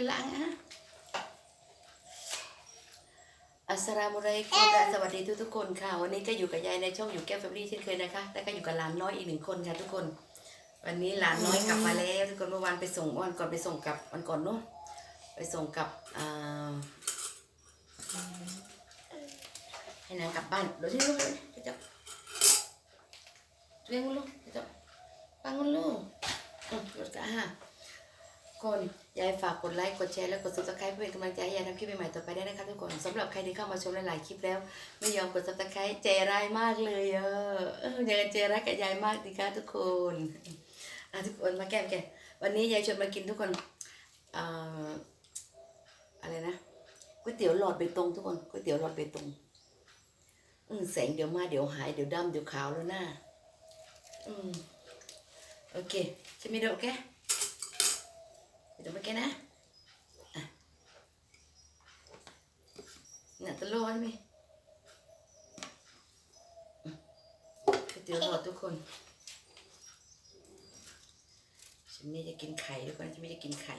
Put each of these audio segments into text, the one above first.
ke lang ha อัสสลามุอะลัยกุมและสวัสดีทุกทุกๆคนค่ะ วันนี้ก็อยู่กับยายในช่องอยู่แก้วแฟมิลี่เช่นเคยนะคะแล้วก็อยู่กับหลานน้อยอีกหนึ่งคนค่ะทุกคน วันนี้หลานน้อยกลับมาแล้วทุกคนเมื่อวานไปส่งวันก่อนไปส่งกับวันก่อนเนู้นไปส่งกับอ่าให้นางกลับบ้านเดี๋ยวที่ลูกเลยเดี๋ยวเรียกลูกเดี๋ยวปังลูกอืมรถกะฮะ คนยายฝากกดไลค์กดแชร์และกด subscribe เพื่อเป็นกำลังใจให้ยายทำคลิปใหม่ๆต่อไปได้นะคะทุกคนสำหรับใครที่เข้ามาชมหลายๆคลิปแล้ว ไม่ยอมกด subscribe ใจร้ายมากเลยเออเออยากจะใจร้ายกับยายมากดีค่ะทุกคนอะทุกคนมาแก้มแกวันนี้ยายชวนมากินทุกคนอ่ออะไรนะก๋วยเตี๋ยวหลอดเบตงทุกคนก๋วยเตี๋ยวหลอดเบตงอืมแสงเดี๋ยวมาเดี๋ยวหายเดี๋ยวดำเดี๋ยวขาวแล้วหน้าอืมโอเคใช่ไหมเดี๋ยวโเค Kita makan ah. Ah. Nak telur ni. ก๋วยเตี๋ยวหอดทุกคนฉันนี่จะกินไข่ทุกคนฉันไม่จะกินไข่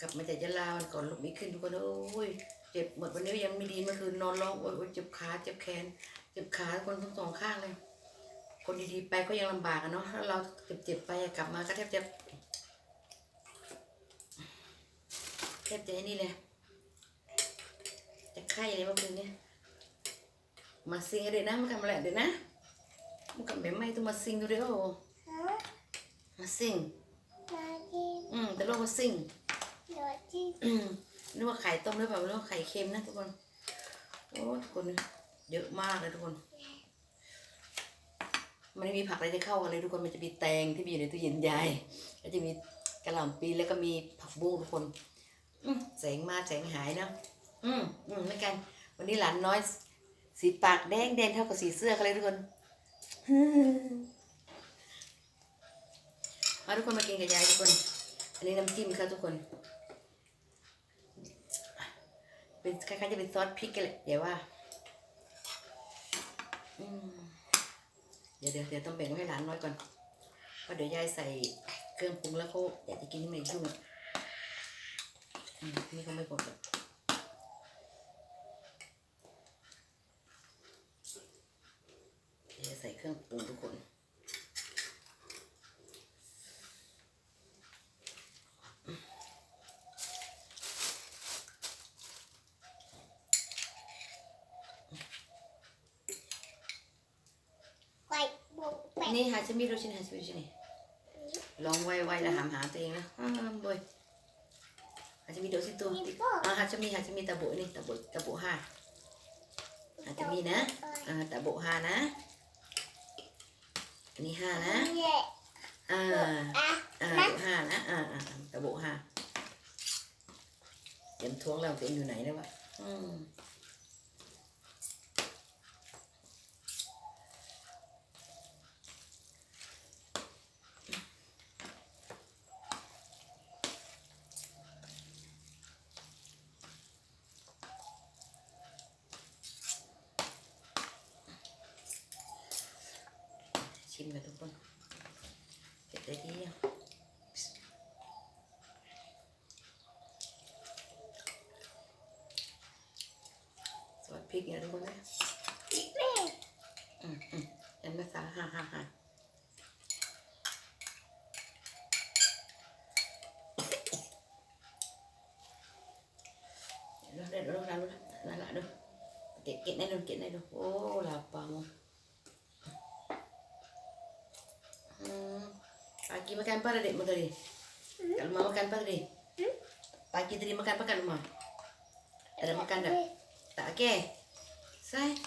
กลับมาจากยะลาวันก่อนลุกไม่ขึ้นทุกคน โอ้ย เจ็บหมดวันนี้ยังไม่ดีเมื่อคืนนอนร้อง โอ้ยเจ็บขา เจ็บแขน เจ็บขาคนทั้งสองข้างเลย คนดีๆไปก็ยังลำบากอะเนาะถ้าเราเจ็บๆไปอะกลับมาก็แทบจะแทบจะไอ้นี่เลยจะไข้เลยเมื่อคืนเนี้ยมาซิงกันเดี๋ยวนะมาทำอะไรเดี๋ยวนะมันกับแบบไม่ต้องมาซิงดูเดี๋ยวมาซิงอืมแต่เรามาซิงอืมนึกว่าไข่ต้มหรือเปล่าไม่รู้ว่าไข่เค็มนะทุกคนโอ้ทุกคนเยอะมากเลยทุกคน มันไม่มีผักอะไรจะเข้ากันเลยทุกคนมันจะมีแตงที่มีอยู่ในตู้เย็นยายแล้วจะมีกระหล่ำปีแล้วก็มีผักบุ้งทุกคนอืแสงมาแสงหายนะอืมอืมเหมือนกัน วันนี้หลานน้อย สีปากแดงแดงเท่ากับสีเสื้อกันเลยทุกคนมาทุกคนมากินกับยายทุกคน อันนี้น้ำจิ้มค่ะทุกคน เป็นคล้ายๆจะเป็นซอสพริกกันแหละเดี๋ยวว่า อืม เดี๋ยวเดี๋ยวเดี๋ยวต้องแบ่งไว้ให้หลานน้อยก่อนเพราะเดี๋ยวยายใส่เครื่องปรุงแล้วเขาอยากจะกินในยุ่งนี่ก็ไม่พอกหรอกเดี๋ยวใส่เครื่องปรุงทุกคน นี่หาจะมีดูชินหาจะมีดูชินนี่ลองไวๆแล้วหามหาตัวเองนะอ่าบ่อยหาจะมีดูสิตัวอ่าหาจะมีหาจะมีตะโบนี่ตะโบตะโบห้าหาจะมีนะอ่าตะโบห้านะอันนี้ห้านะอ่าอ่าโบห้านะอ่าอ่าตะโบห้าเตรียมท้วงแล้วตัวเองอยู่ไหนแล้ววะอืม ชิมกันทุกคนเผ็ดได้ดีอะซอสพริกเนี่ยทุกคนนะอืมอืมเห็นไหมคะฮ่าฮ่าฮ่าเดี๋ยวเดี๋ยวเดี๋ยว เดี๋ยวนั่นแหละดูเก็บเก็บได้ดูเก็บได้ดูโอ้ลาปัง Hmm, pagi makan apa adik mau tadi? Kalau mau makan apa tadi? Pagi tadi makan apa kan rumah? Ada makan tak? Tak okey. Say.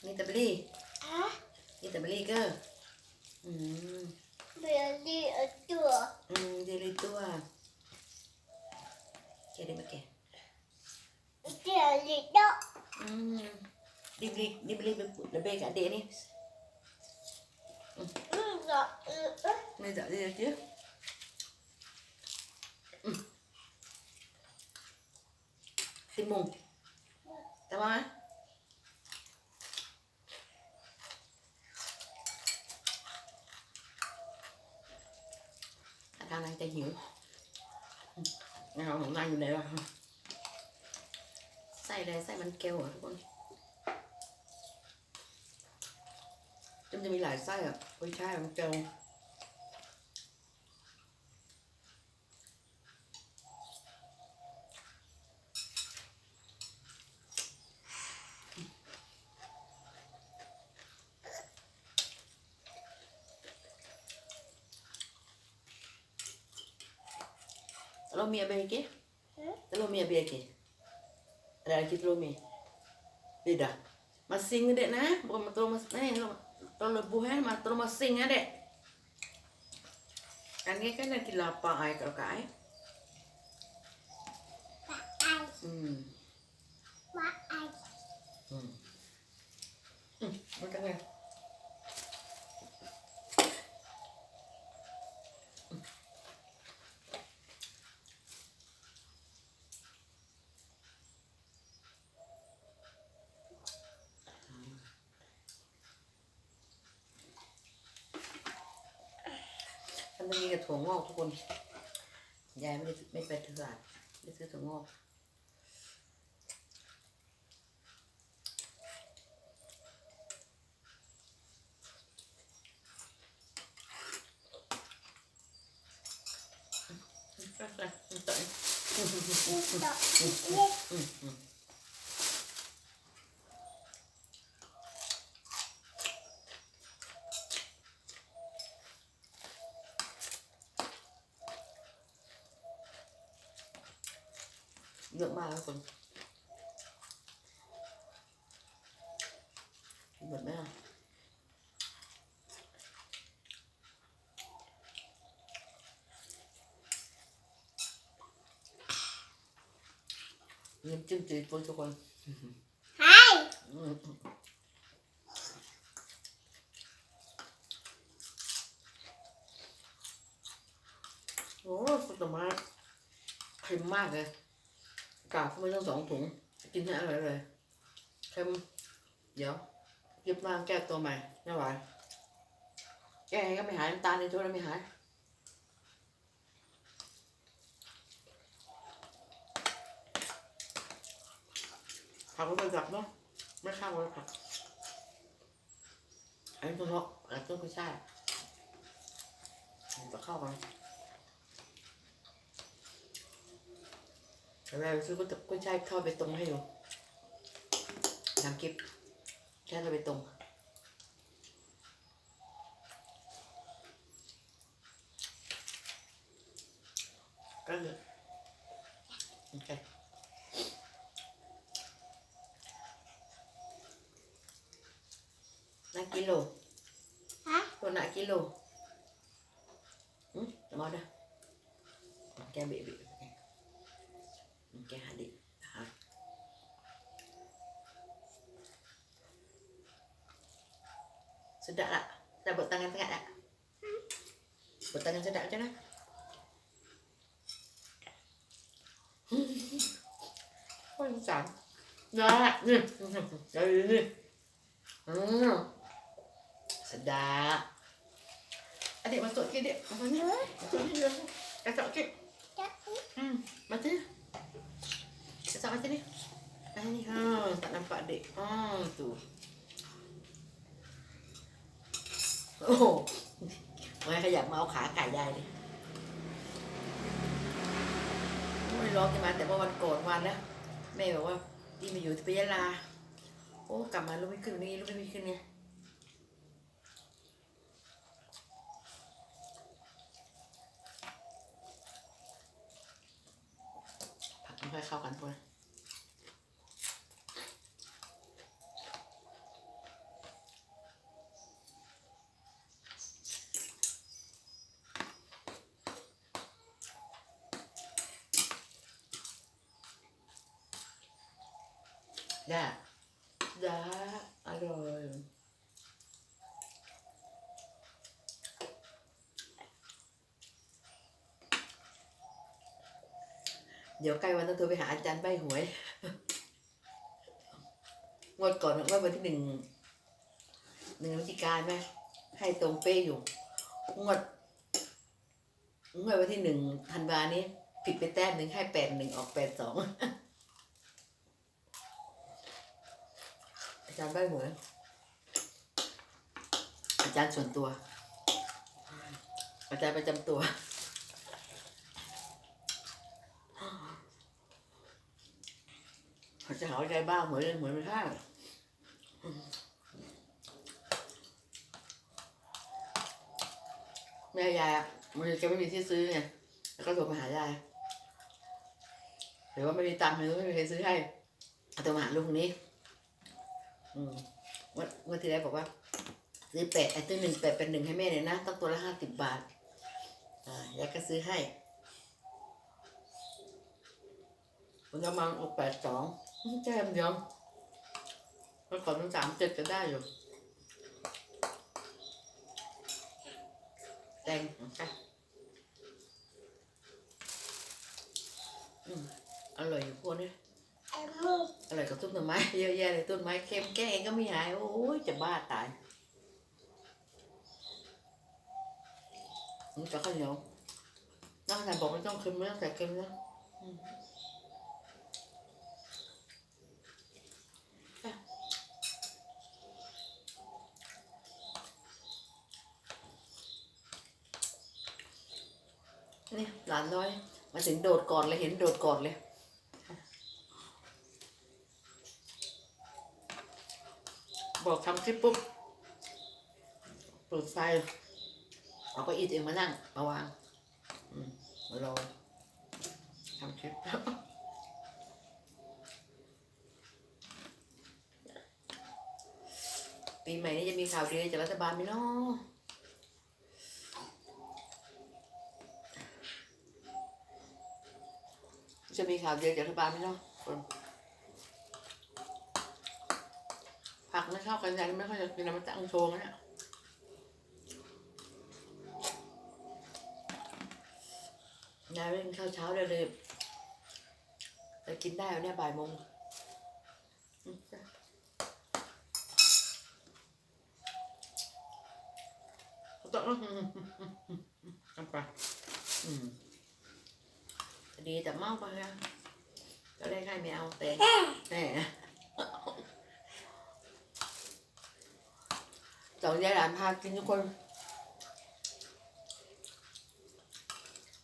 Ni tak beli? Ni tak beli ke? Hmm, Beli itu. hmm dia beli tu ah. Okey, dia makan. Beli itu. Hmm. Dia beli, dia beli lebih kat adik ni. Enggak. Ni tak dia dia. Hmm. Thịt mùng tao không ạ? Dạ, tao đang chơi hiểu Nghe không? Không ăn đều không? Xay đây, xay bánh keo rồi các con Chúng ta mới lại xay à? quay trái bánh keo Telur mi habis hmm? lagi? Ada lagi telur mi? Masing dek nah? Bukan telur masing. Nah, eh, telur lebuh? Eh? Masing eh, dek? Ni kan lagi lapang eh, air hmm. kalau kak. Hmm. Hmm. Hmm. Hmm. Hmm. Kan tadi ke ถั่วงอกทุกคน ยายไม่ได้ไม่ไปตลาดไม่ซื้อถั่วงอกนี่ต่อนี่เยอะมาก ทุกคนหมดไหมอะน้ำจิ้มจืดทุกคนไฮอืมโอ้สุดมากเค็มมากเลย กากไม่ต้องสองถุง กินให้อร่อยเลยเค็มเดี๋ยวยิบมาแก้ตัวใหม่ไม่ไหวแก้ก็ไม่หายน้ำตาลในตัวแล้วไม่หายผักก็ไปจับเนาะไม่ข้าวเลยผักอันนี้ตัวเนาะอันนี้ตัวไม่ใช่จะเข้ากัน แล้วซื้อก็จะกุ้ยช่ายทอดไปตรงให้อยู่ทำคลิปแค่ทอดไปตรงก็เลยโอเคนักกิโลฮะตัวหนักกิโลอืมมาด้แกเบะเบะ แกหาดิหาsedap tak? Dah buat tangan tengah tak? Buat tangan sedap macam mana? Ôi, sẵn Đó, nè Đây, nè Hmm Sedap Adik masuk sikit adik Masuk ni Masuk ni dulu Kasap sikit จักนี่ Hmm Mata ni Kasap mata ni Ah ni ha Tak nampak adik Ah tu Oh ไม่ขยับมาเอาขาไก่ได้เลยไม่ร้องกันมาแต่ว่าวันก่อนวันแล้วแม่บอกว่าที่มาอยู่ที่ปยาลา โอ้กลับมาลูกไม่ขึ้นนี่ลูกไม่ขึ้นไงผักไม่ ค่อยเข้ากันทุกคนได้ได้อร่อย เดี๋ยวใกล้วันต้องโทรไปหาอาจารย์ใบหวย งวดก่อนว่าวันที่หนึ่งหนึ่งพฤศจิกายนไหมให้ตรงเป๊ะอยู่ งวดเมื่อวันที่หนึ่งธันวานี้ ผิดไปแต้มหนึ่งให้แปดหนึ่งออกแปดสองอาจารย์ใบหวยอาจารย์ส่วนตัว อาจารย์ประจำตัว เขาจะหาใจบ้าเหมือนเหมือนไม่ท่าแม่ยายมันจะไม่มีที่ซื้อไงแล้วก็โทรมาหายายหรือว่าไม่มีตังค์เลยไม่มีใครซื้อให้เอาตัวมาหาลูกคนนี้อืมเมื่อเมื่อที่แล้วบอกว่าซื้อแปดไอ้ตัวหนึ่งแปดเป็นหนึ่งให้แม่เลยนะต้องตัวละห้าสิบบาทอ่ายายก็ซื้อให้มันจะมาออกแปดสอง แจ่มเดียวเมื่อก่อนมันสามเจ็ดก็ได้อยู่แดงค่ะอืมอร่อยอยู่พวกนี้อร่อยกับต้นไม้เยอะแยะเลยต้นไม้เค็มแก้เองก็ไม่หาย โอ้ยจะบ้าตายนี่จะข้าวเหนียวน้องชายบอกไม่ต้องเค็มไม่ต้องใส่เค็มนะ นี่หลานน้อย มาถึงโดดก่อนเลยเห็นโดดก่อนเลย บอกทำคลิปปุ๊บเปิดไฟเอาก็อีตัวเองมานั่งมาวางมมารอทำคลิปปีใหม่นี้จะมีข่าวดีจากรัฐบาลไหมเนาะ จะมีข่าวเดียวจากรัฐบาลไหมเนาะผักไม่ชอบกันยายไม่ค่อยจะกินแล้วมันตั้งโชว์งั้นเนี่ยยายไม่กินข้าวเช้าเลยเลยแต่กินได้วันเนี้ยบ่ายโมงอืมจ้ะต้องอืมอืมอืมอืมอืมเอาไปอืม ดีแต่เมาไปอะก็ได้ใครไม่เอาแต่แหมสองยายหลานพากินทุกคน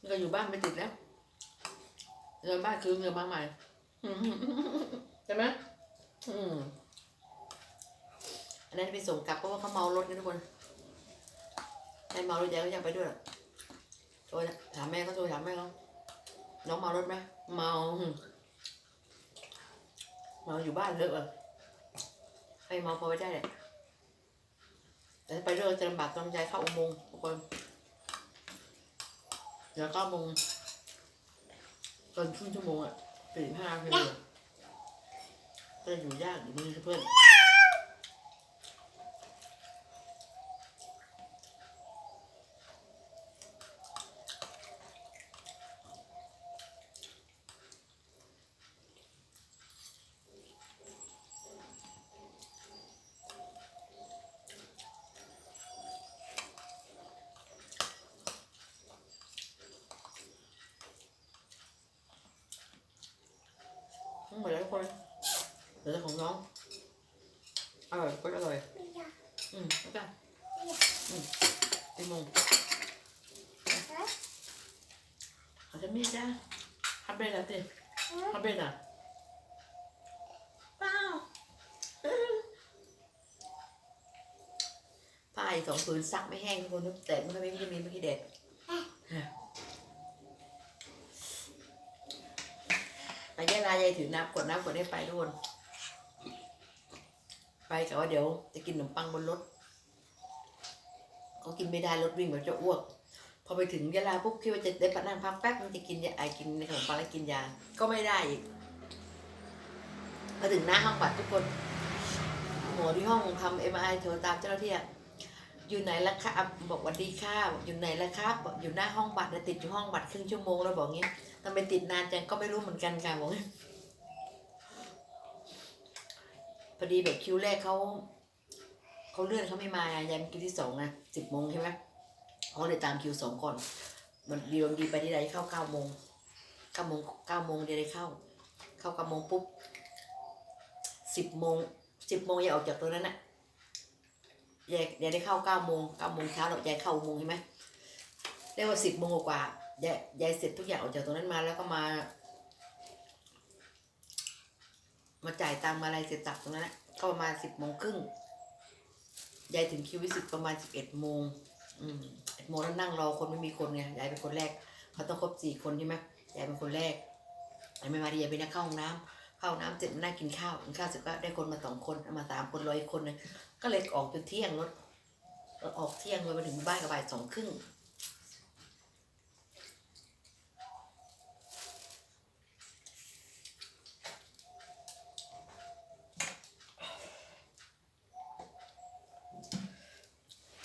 นี่ก็อยู่บ้านไม่ติดแล้วเงินบ้านคือเงินมาใหม่ใช่ไหมอืมอันนั้นไปส่งกลับเพราะว่าเขาเมารถกันทุกคนให้เมารถยายก็อยากไปด้วยหรอกโทรถามแม่เขาโทรถามแม่เขา น้องเมารถไหมเมาเมาอยู่บ้านเลอะเหรอให้เมาพอไปได้แหละแต่ถ้าไปเรื่อยจะลำบากต้องใจเข้าอุโมงค์ทุกคนเดี๋ยวเก้าโมงตอนครึ่งชั่วโมงอะสี่ห้าเพื่อนก็อยู่ยากอยู่นี่เพื่อนทั้งหมดแล้วทุก คนเดี๋ยวของน้องอร่อยก็อร่อยไม่อยากอืมแล้วกันอืมตีโมงเอ้ยอาจจะมีจ้าฮับเบรดอะติฮับเบรดอะเปล่าผ้าอีกสองผืนซักไม่แห้งทุกคนแต่มันก็ไม่ได้มีไม่กี่เด็ด ไป ยะลายายถือน้ำกดน้ำกดได้ไปทุกคนไปแต่ว่าเดี๋ยวจะกินขนมปังบนรถก็กินไม่ได้รถวิ่งแบบจะอ้วก พอไปถึงยะลาปุ๊บคิดว่าจะได้ปนั่งพักแป๊บมันจะกินยาไอกินขนมปังแล้วกินยา ก็ไม่ได้อีกพอถึงหน้าห้องบัตรทุกคนหมอที่ห้องทำเอ็มไอโทรตามเจ้าหน้าที่ อยู่ไหนละครับบอกหวันดีค่ะบอกอยู่ไหนละครับบอกอยู่หน้าห้องบัตรติดอยู่ห้องบัตรครึ่งชั่วโมงแล้วบอกงี้ทำไมติดนานจังก็ไม่รู้เหมือนกันค่ะบอกพอดีแบบคิวแรกเขาเขาเลื่อนเขาไม่มายายมคิวที่สองนะสิบโมงใช่ไหมเขาเลยตามคิวสองก่อนมันดีวันดีไปที่ใดเข้าเก้าโมงเก้าโมงเก้าโมงเดี๋ยวได้เข้า เข้าเก้าโมงปุ๊บสิบโมงสิบโมงยายออกจากตรงนั้นน่ะ ยายยายได้เข้าเก้าโมงเก้าโมงเช้าเรายายเข้าอุโมงใช่ไหมเรียกว่าสิบโมงกว่ายายยายเสร็จทุกอย่างออกจากตรงนั้นมาแล้วก็มา มาจ่ายตังมาอะไรเสร็จสับตรงนั้นนะก็ประมาณสิบโมงครึ่งยายถึงคิววิสิตประมาณสิบเอ็ดโมงอืมเอ็ดโมงแล้วนั่งรอคนไม่มีคนไงยายเป็นคนแรกเขาต้องครบสี่คนใช่ไหมยายเป็นคนแรกยายไม่มาดียายไปนั่งเข้าห้องน้ำเข้าห้องน้ำเสร็จมานั่งกินข้าวกินข้าวเสร็จก็ได้คนมาสองคนมาสามคนรออีกคนหนึง ก็เลยออกจนเที่ยงรถรถออกเที่ยงเลยมาถึงบ้านกับบ่ายสองครึ่ง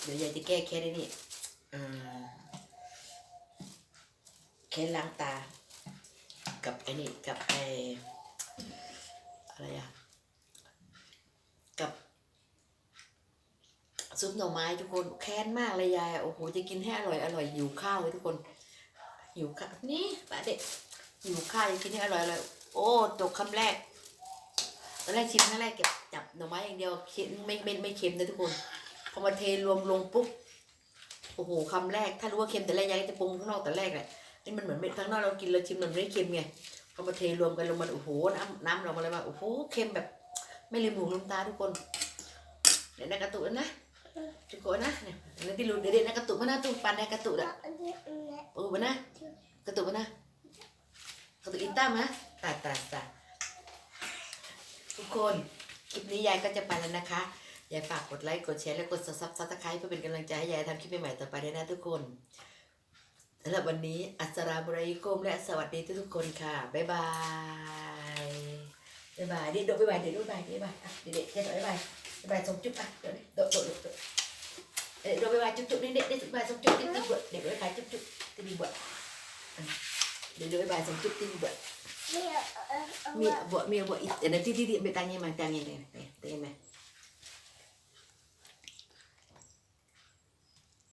เดี๋ยวยายจะแก้แค้นไอ้นี่แค้นล้างตา กับไอ้นี่กับไอ้อะไรอะกับ ซุปหน่อไม้ทุกคนแค้นมากเลยยายโอ้โหจะกินให้อร่อยอร่อยหิวข้าวเลยทุกคนหิวข้าวนี่ป้าเด็กหิวข้าวจะกินให้อร่อยอร่อยโอ้ตกคำแรกตอนแรกชิมครั้งแรกเก็บจับหน่อไม้อย่างเดียวเค็มไม่ไม่ไม่เค็มนะทุกคนพอมาเทรวมลงปุ๊บโอ้โหคำแรก ถ้ารู้ว่าเค็มแต่แรกยายจะปรุงข้างนอกแต่แรกแหละนี่มันเหมือนข้างนอกเรากินเราชิมมันไม่เค็มไงพอมาเทรวมกันลงมันโอ้โหน้ำน้ำเรามาเลยว่าโอ้โหเค็มแบบ ไม่ลืมหูลืมตาทุกคนเดี๋ยวนะกระตุกนะ Cukup nah. Nanti lu dedek nak ketuk mana tu? Pandai ketuk tak? Oh mana? Ketuk mana? Ketuk hitam ha? ตาตาตาทุกคน คลิปนี้ยายก็จะไปแล้วนะคะ ยายฝากกดไลค์ กดแชร์ และกด subscribe เพื่อเป็นกำลังใจให้ยายทำคลิปใหม่ๆต่อไปด้วยนะทุกคนสำหรับวันนี้ อัสสลามุอะลัยกุมและสวัสดีทุกๆคนค่ะ บ๊ายบาย บ๊ายบายเด็กโดดบ๊ายบายเด็กโดดบ๊ายบายบ๊ายบายเด็กๆแค่โดดบ๊ายบาย bài sống chụp này đợi đi đợi đợi đợi để rồi bài chụp chụp đi để để bài sống chụp đi tìm vợ để rồi bài chụp chụp tìm vợ để rồi bài sống chụp tìm vợ mẹ vợ mẹ vợ để nó đi đi điện về tay nghe mà tay nghe này tay này